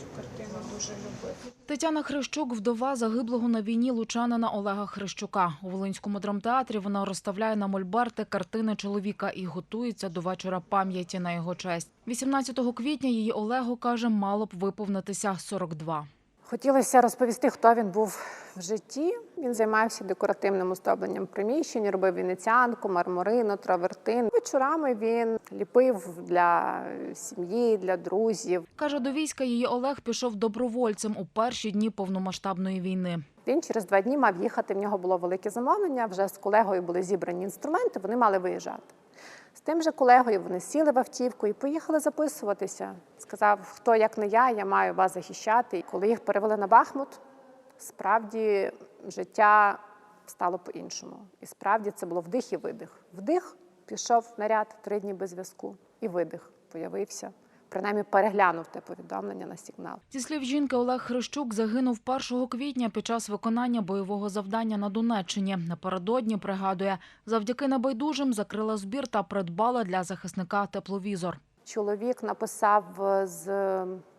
цю картину дуже любив. Тетяна Хрещук, вдова загиблого на війні лучанина Олега Хрещука. У Волинському драмтеатрі вона розставляє на мольберти картини чоловіка і готується до вечора пам'яті на його честь. 18 квітня її Олегу каже, мало б виповнитися 42. Хотілося розповісти, хто він був в житті. Він займався декоративним оздобленням приміщень, робив венеціанку, мармурину, травертин. Вечорами він ліпив для сім'ї, для друзів. Каже, до війська її Олег пішов добровольцем у перші дні повномасштабної війни. Він через два дні мав їхати. В нього було велике замовлення. Вже з колегою були зібрані інструменти. Вони мали виїжджати. З тим же колегою вони сіли в автівку і поїхали записуватися. Сказав, хто як не я, я маю вас захищати. І коли їх перевели на Бахмут, справді життя стало по-іншому. І справді це було вдих і видих. Вдих пішов наряд три дні без зв'язку, і видих появився. Принаймні переглянув те повідомлення на сигнал. Зі слів жінки, Олег Хрещук загинув 1 квітня під час виконання бойового завдання на Донеччині. Напередодні пригадує, завдяки небайдужим закрила збір та придбала для захисника тепловізор. Чоловік написав е, з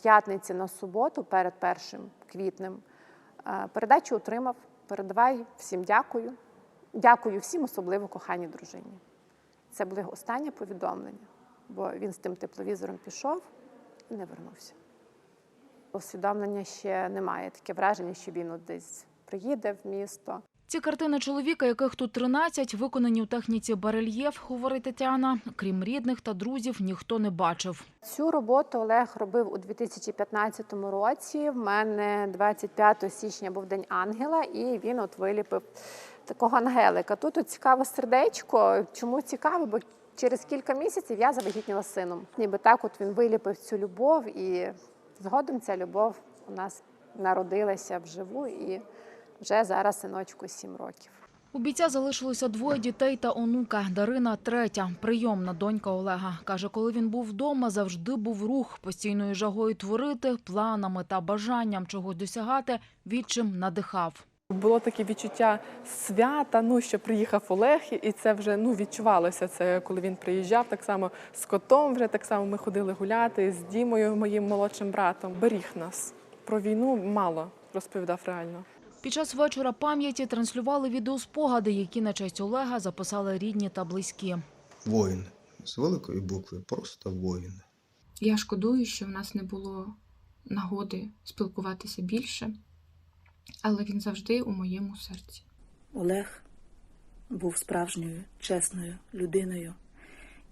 п'ятниці на суботу перед першим квітнем. е, Передачу отримав. Передавай всім дякую. Дякую всім, особливо коханій дружині. Це були останнє повідомлення, бо він з тим тепловізором пішов і не вернувся. Усвідомлення ще немає. Таке враження, що він десь приїде в місто. Ці картини чоловіка, яких тут 13, виконані у техніці барельєф, говорить Тетяна. Крім рідних та друзів, ніхто не бачив. Цю роботу Олег робив у 2015 році. В мене 25 січня був День ангела, і він от виліпив такого ангелика. Тут цікаве сердечко. Чому цікаво? Бо через кілька місяців я завагітніла сином. Ніби так, от він виліпив цю любов, і згодом ця любов у нас народилася вживу, і вже зараз синочку 7 років. У бійця залишилося двоє дітей та онука. Дарина третя, прийомна донька Олега. Каже, коли він був вдома, завжди був рух, постійною жагою творити, планами та бажанням чогось досягати, відчим надихав. Було таке відчуття свята, ну що приїхав Олег, і це вже ну відчувалося. Це коли він приїжджав, так само з котом. Вже так само ми ходили гуляти з Дімою, моїм молодшим братом. Беріг нас про війну мало розповідав реально. Під час вечора пам'яті транслювали відеоспогади, які на честь Олега записали рідні та близькі. Воїн з великої букви, просто воїн. Я шкодую, що в нас не було нагоди спілкуватися більше, але він завжди у моєму серці. Олег був справжньою чесною людиною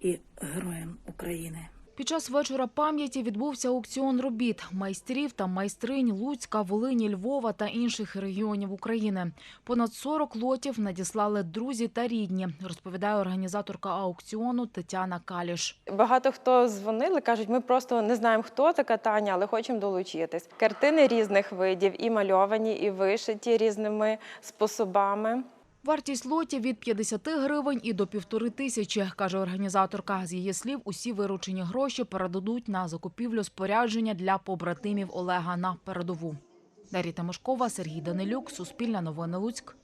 і героєм України. Під час вечора пам'яті відбувся аукціон робіт майстрів та майстринь Луцька, Волині, Львова та інших регіонів України. Понад 40 лотів надіслали друзі та рідні, розповідає організаторка аукціону Тетяна Каліш. Багато хто дзвонили, кажуть, ми просто не знаємо, хто така Таня, але хочемо долучитись. Картини різних видів, і мальовані, і вишиті різними способами. Вартість лотів від 50 гривень і до півтори тисячі, каже організаторка. З її слів, усі виручені гроші передадуть на закупівлю спорядження для побратимів Олега на передову. Дар'я Тимошкова, Сергій Данилюк, Суспільне новини Луцьк.